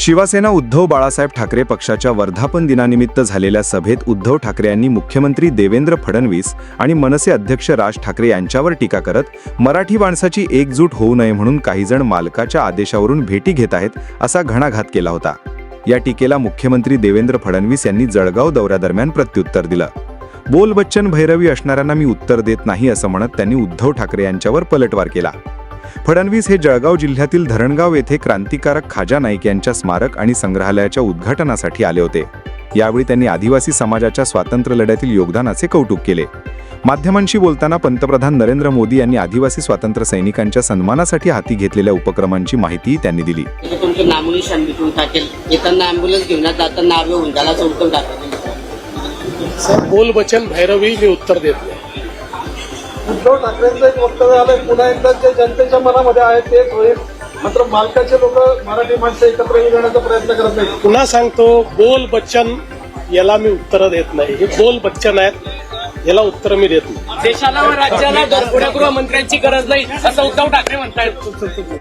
शिवसेना उद्धव बाळासाहेब ठाकरे पक्षाच्या वर्धापन दिनानिमित्त झालेल्या सभेत उद्धव ठाकरे यांनी मुख्यमंत्री देवेंद्र फडणवीस आणि मनसे अध्यक्ष राज ठाकरे यांच्यावर टीका करत मराठी माणसाची एकजूट होऊ नये म्हणून काहीजण मालकाच्या आदेशावरून भेटी घेत आहेत असा घणाघात केला होता. या टीकेला मुख्यमंत्री देवेंद्र फडणवीस यांनी जळगाव दौऱ्यादरम्यान प्रत्युत्तर दिलं. बोल बच्चन भैरवी असणाऱ्यांना मी उत्तर देत नाही असं म्हणत त्यांनी उद्धव ठाकरे यांच्यावर पलटवार केला. फडणवीस हे जळगाव जिल्ह्यातील धरणगाव येथे क्रांतिकारक खाजा नाईक यांच्या स्मारक आणि संग्रहालयाच्या उद्घाटनासाठी आले होते. यावेळी त्यांनी आदिवासी समाजाच्या स्वातंत्र्य लढ्यातील योगदानाचे कौतुक केले. माध्यमांशी बोलताना पंतप्रधान नरेंद्र मोदी यांनी आदिवासी स्वातंत्र्य सैनिकांच्या सन्मानासाठी हाती घेतलेल्या उपक्रमांची माहितीही त्यांनी दिली. तुमचं नामोनिशान मिटून टाकेल. येताना घेऊन जाताना टाकेल बोल बचन भैरवी मी उत्तर देत उद्धव ठाकरेंचं एक वक्तव्य आलंय पुन्हा एकदा जे जनतेच्या मनामध्ये आहे तेच होईल. मात्र मालकाचे लोक मराठी माणसं एकत्र येण्याचा प्रयत्न करत नाही पुन्हा सांगतो बोल बच्चन याला मी उत्तर देत नाही. हे बोल बच्चन आहेत याला उत्तर मी देत नाही. देशाला व राज्याला गृहमंत्र्यांची गरज नाही असं उद्धव ठाकरे म्हणतायत.